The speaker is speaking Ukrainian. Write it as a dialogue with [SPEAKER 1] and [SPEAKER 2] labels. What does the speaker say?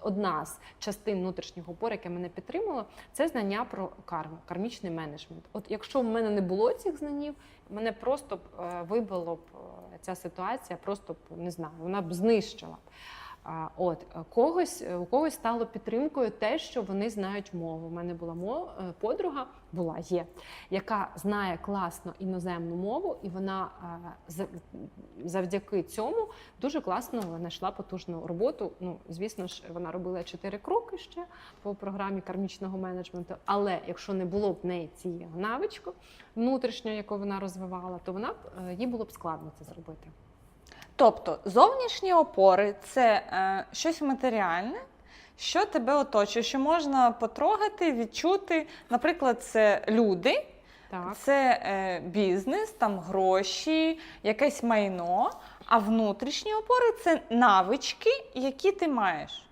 [SPEAKER 1] Одна з частин внутрішнього опори, яке мене підтримало, це знання про карму, кармічний менеджмент. От якщо в мене не було цих знанів, мене просто б е, вибило б е, ця ситуація, просто б не знаю, вона б знищила. б. От е, когось у когось стало підтримкою те, що вони знають мову. У мене була мо- е, подруга, була є, яка знає класно іноземну мову, і вона е, завдяки цьому дуже класно знайшла потужну роботу. Ну, звісно ж, вона робила чотири кроки ще по програмі кармічного менеджменту. Але якщо не було б неї цієї навички внутрішньої, яку вона розвивала, то вона б е, їй було б складно це зробити.
[SPEAKER 2] Тобто зовнішні опори це е, щось матеріальне, що тебе оточує, що можна потрогати, відчути. Наприклад, це люди,
[SPEAKER 1] Так.
[SPEAKER 2] це е, бізнес, там гроші, якесь майно. А внутрішні опори це навички, які ти маєш.